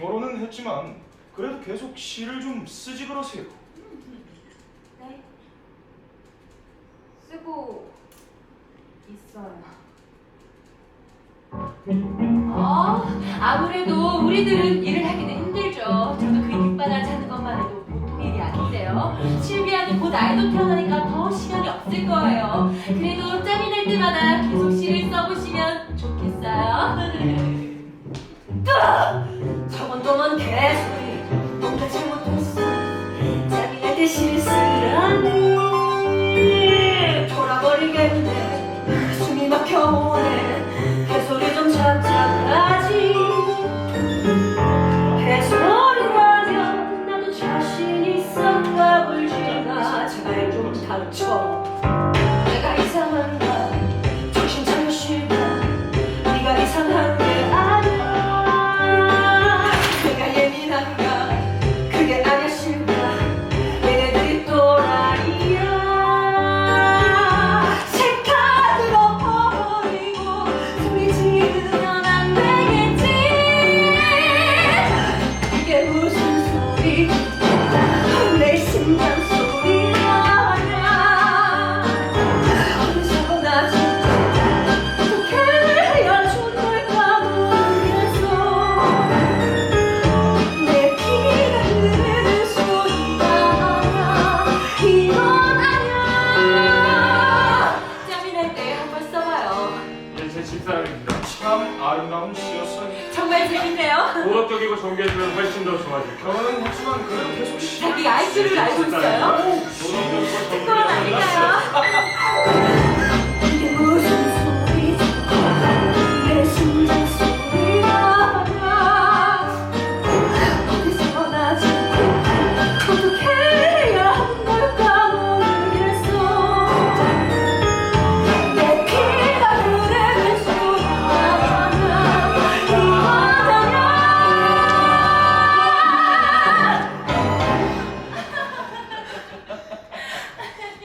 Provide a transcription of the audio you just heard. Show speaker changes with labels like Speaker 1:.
Speaker 1: 결혼은 했지만 그래도 계속 시를 좀 쓰지 그러세요.
Speaker 2: 네. 쓰고 있어요.
Speaker 3: 어, 아무래도 우리들은 일을 하기는 힘들죠. 저도 그 밑바닥 찾는 것만 해도 보통 일이 아닌데요. 실비아는 곧 아이도 태어나니까 더 시간이 없을 거예요. 그래도 짬이 날 때마다 계속
Speaker 4: 개소리 뭔가 잘못했어 시를 쓰라니 돌아버리겠네 숨이 막혀오네 개소리 좀 잡잡하지 개소리라면 나도 자신 있어 까불지마 제발 좀 닥쳐
Speaker 1: 아름다운 시였어요.
Speaker 3: 정말 재밌네요.
Speaker 5: 도덕적이고 정제해주면 훨씬 더 좋아질 거예요.
Speaker 1: 결혼은 했지만 그래도 계속 시.
Speaker 3: 자기 아이큐를 알고 있어요?